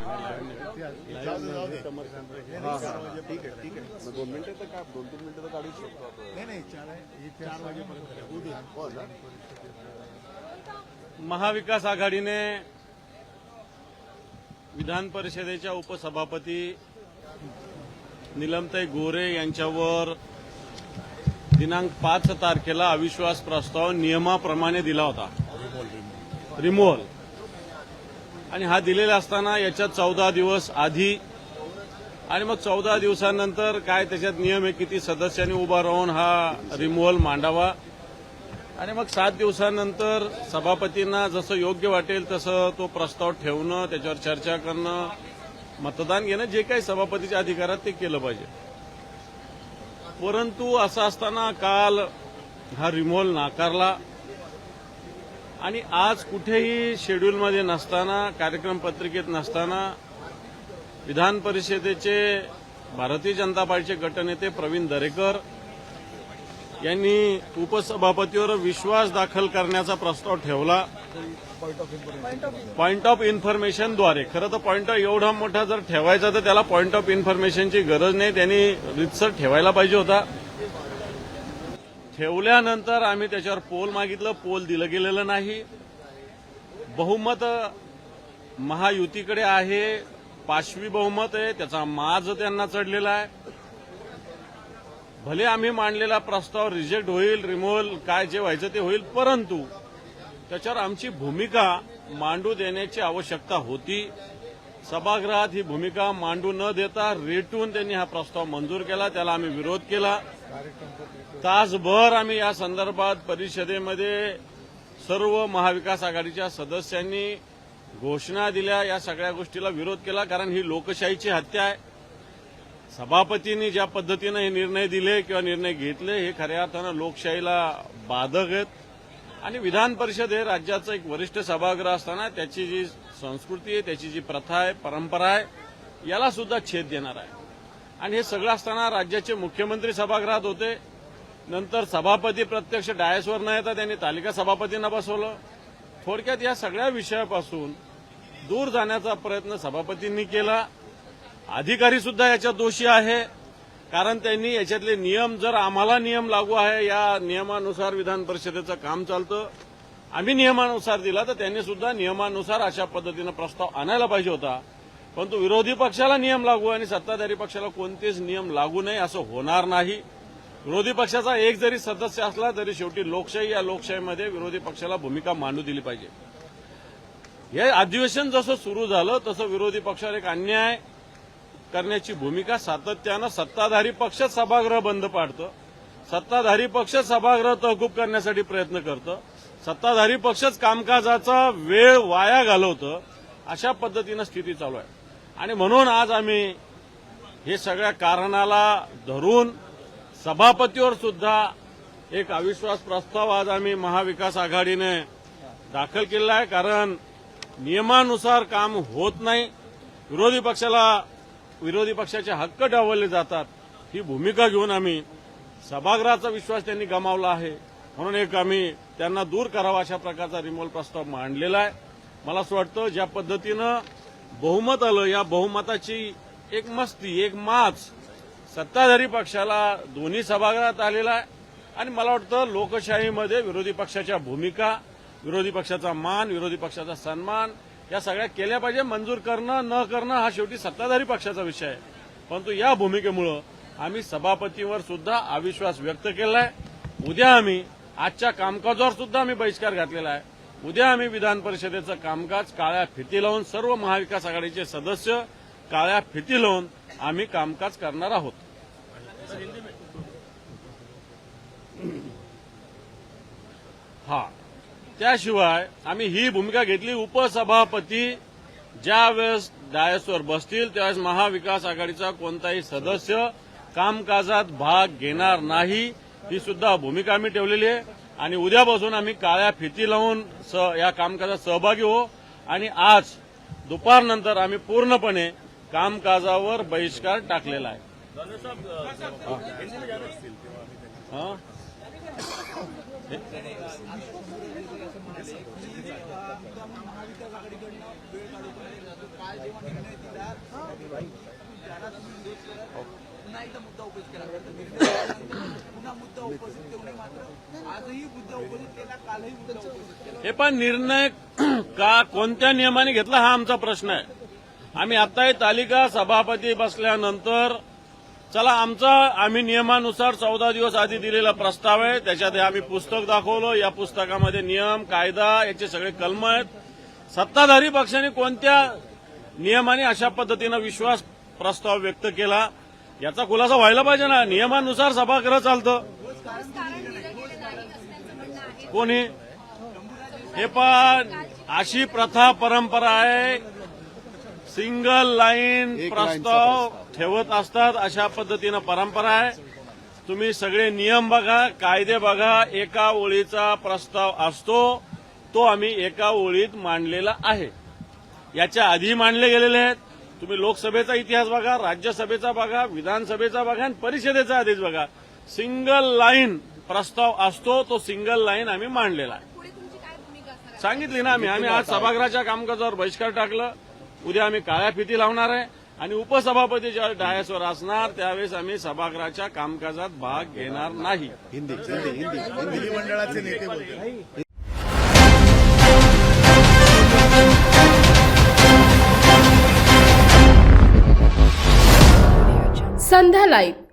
ठीक आहे ठीक आहे दोन मिनिटं तर काय दोन तीन मिनिटं तर शकतो आपण नाही नाही चार आहे चार वाजेपर्यंत उद्या हो ना महाविकास आघाडीने विधान परिषदेच्या उपसभापती निलमताई गोरे यांच्यावर दिनांक पाच तारखेला अविश्वास प्रस्ताव नियमाप्रमाणे दिला होता. रिमोव्हल आणि हा दिलेला असताना याच्यात चौदा दिवस आधी आणि मग चौदा दिवसानंतर काय त्याच्यात नियम आहे किती सदस्यांनी उभा राहून हा रिमोव्हल मांडावा. आणि मग सात दिवसानंतर सभापतींना जसं योग्य वाटेल तसं तो प्रस्ताव ठेवणं त्याच्यावर चर्चा करणं मतदान घेणं जे काही सभापतीच्या अधिकारात ते केलं पाहिजे. परंतु असं असताना काल हा रिमोव्हल नाकारला. आणि आज कुठेही शेड्यूलमध्ये नसताना कार्यक्रम पत्रिकेत नसताना विधान परिषदेचे भारतीय जनता पार्टीचे गटनेते प्रवीण दरेकर यांनी उपसभापतीवर विश्वास दाखल करण्याचा प्रस्ताव ठेवला. पॉइंट ऑफ इन्फॉर्मेशनद्वारे खरं तर पॉइंट एवढा मोठा जर ठेवायचा तर त्याला पॉइंट ऑफ इन्फॉर्मेशनची गरज नाही. त्यांनी रितसर ठेवायला पाहिजे होता. ठेवल्यानंतर आम्ही त्याच्यावर पोल मागितलं पोल दिलं गेलेलं नाही. बहुमत महायुतीकडे आहे पाचवी बहुमत आहे त्याचा माज त्यांना चढलेला आहे. भले आम्ही मांडलेला प्रस्ताव रिजेक्ट होईल रिमोव्हल काय जे व्हायचं ते होईल परंतु त्याच्यावर आमची भूमिका मांडू देण्याची आवश्यकता होती. सभागृहात ही भूमिका मांडू न देता रेटून त्यांनी हा प्रस्ताव मंजूर केला. त्याला आम्ही विरोध केला. तासभर आम्ही या संदर्भात परिषदेमध्ये सर्व महाविकास आघाडीच्या सदस्यांनी घोषणा दिल्या. या सगळ्या गोष्टीला विरोध केला कारण ही लोकशाहीची हत्या आहे. सभापतींनी ज्या पद्धतीनं हे निर्णय दिले किंवा निर्णय घेतले हे खऱ्या अर्थानं लोकशाहीला बाधक आहेत. आणि विधान परिषद हे राज्याचं एक वरिष्ठ सभागृह असताना त्याची जी संस्कृती आहे त्याची जी प्रथा आहे परंपरा आहे याला सुद्धा छेद देणार आहे. आणि हे सगळं असताना राज्याचे मुख्यमंत्री सभागृहात होते. नंतर सभापती प्रत्यक्ष डायसवर न येता त्यांनी तालिका सभापतींना बसवलं. थोडक्यात या सगळ्या विषयापासून दूर जाण्याचा प्रयत्न सभापतींनी केला. अधिकारी सुद्धा याच्यात दोषी आहे. कारण त्यांनी याच्यातले नियम जर आम्हाला नियम लागू आहे या नियमानुसार विधान परिषदेचं काम चालतं. आम्ही नियमानुसार दिला तर त्यांनी सुद्धा नियमानुसार अशा पद्धतीनं प्रस्ताव आणायला पाहिजे होता. परंतु विरोधी पक्षाला नियम लागू आणि सत्ताधारी पक्षाला कोणतेच नियम लागू नये असं होणार नाही. विरोधी पक्षाचा एक जरी सदस्य असला तरी शेवटी लोकशाही या लोकशाहीमध्ये विरोधी पक्षाला भूमिका मांडू दिली पाहिजे. हे अधिवेशन जसं सुरू झालं तसं विरोधी पक्षावर एक अन्याय करण्याची भूमिका सातत्यानं सत्ताधारी पक्ष सभागृह बंद पाडतं. सत्ताधारी पक्ष सभागृह तहकूब करण्यासाठी प्रयत्न करतं. सत्ताधारी पक्षच कामकाजाचा वेळ वाया घालवतं. अशा पद्धतीनं स्थिती चालू आहे. आणि म्हणून आज आम्ही हे सगळ्या कारणाला धरून सभापतीवर सुद्धा एक अविश्वास प्रस्ताव आज आम्ही महाविकास आघाडीने दाखल केलेला आहे. कारण नियमानुसार काम होत नाही. विरोधी पक्षाला विरोधी पक्षाचे हक्क डावलले जातात ही भूमिका घेऊन आम्ही सभागृहाचा विश्वास त्यांनी गमावला आहे. म्हणून एक आम्ही त्यांना दूर करावा अशा प्रकारचा रिमोल प्रस्ताव मांडलेला आहे. मला असं वाटतं ज्या पद्धतीनं बहुमत आलं या बहुमताची एक मस्ती एक माच सत्ताधारी पक्षाला दोन्ही सभागृहात आलेला आहे. आणि मला वाटतं लोकशाहीमध्ये विरोधी पक्षाच्या भूमिका विरोधी पक्षाचा मान विरोधी पक्षाचा सन्मान या सगळ्या केल्या पाहिजे. मंजूर करणं न करणं हा शेवटी सत्ताधारी पक्षाचा विषय आहे. परंतु या भूमिकेमुळं आम्ही सभापतीवर सुद्धा अविश्वास व्यक्त केला आहे उद्या आम्ही आजच्या कामकाजावर सुद्धा आम्ही बहिष्कार घातलेला आहे. उद्या आम्ही विधान परिषदेचं कामकाज काळ्या फिती लावून सर्व महाविकास आघाडीचे सदस्य काळ्या फिती लावून आम्ही कामकाज करणार आहोत. हा. त्याशिवाय आम्ही ही भूमिका घेतली. उपसभापती ज्या वेळेस डायसवर बसतील त्यावेळेस महाविकास आघाडीचा कोणताही सदस्य कामकाजात भाग घेणार नाही. ही सुद्धा भूमिका आम्ही ठेवलेली आहे. आणि उद्यापासून आम्ही काळ्या फिती लावून स- या कामकाजात सहभागी हो आणि आज दुपारनंतर आम्ही पूर्णपणे कामकाजावर बहिष्कार टाकलेला आहे. पुन्हा एकदा मुद्दा उपस्थित केला पुन्हा मुद्दा उपस्थित मात्र आजही मुद्दा उपस्थित केला कालही मुद्दा उपस्थित केला हे पण निर्णय का कोणत्या नियमाने घेतला हा आमचा प्रश्न आहे. आम्ही आता तालिका सभापती बसल्यानंतर चला आमचा आम्ही नियमानुसार चौदा दिवस आधी दिलेला प्रस्ताव आहे. त्याच्यात हे आम्ही पुस्तक दाखवलं. या पुस्तकामध्ये नियम कायदा याचे सगळे कलम आहेत. सत्ताधारी पक्षाने कोणत्या नियमाने अशा पद्धतीनं विश्वास प्रस्ताव व्यक्त केला याचा खुलासा व्हायला पाहिजे ना? नियमानुसार सभागृह चालतं. कोणी? हे पण अशी प्रथा परंपरा आहे. सिंगल लाईन प्रस्ताव ठेवत असतात अशा पद्धतीनं परंपरा आहे. तुम्ही सगळे नियम बघा कायदे बघा एका ओळीचा प्रस्ताव असतो तो आम्ही एका ओळीत मांडलेला आहे. याच्या आधी मांडले गेलेले आहेत. तुम्ही लोकसभेचा इतिहास बघा राज्यसभेचा बघा विधानसभेचा बघा आणि परिषदेचा आधीच बघा. सिंगल लाईन प्रस्ताव असतो तो सिंगल लाईन आम्ही मांडलेला आहे? सांगितली ना आम्ही. आम्ही आज सभागृहाच्या कामकाजावर बहिष्कार टाकलं. उद्या आम्ही काळ्या फिती लावणार आहे. आणि उपसभापती ज्यावेळेस डायसवर असणार त्यावेळेस आम्ही सभागृहाच्या कामकाजात भाग घेणार नाही. हिंदी हिंदी हिंदी हिंदी. विधिमंडळाचे नेते संध्या लाईव्ह.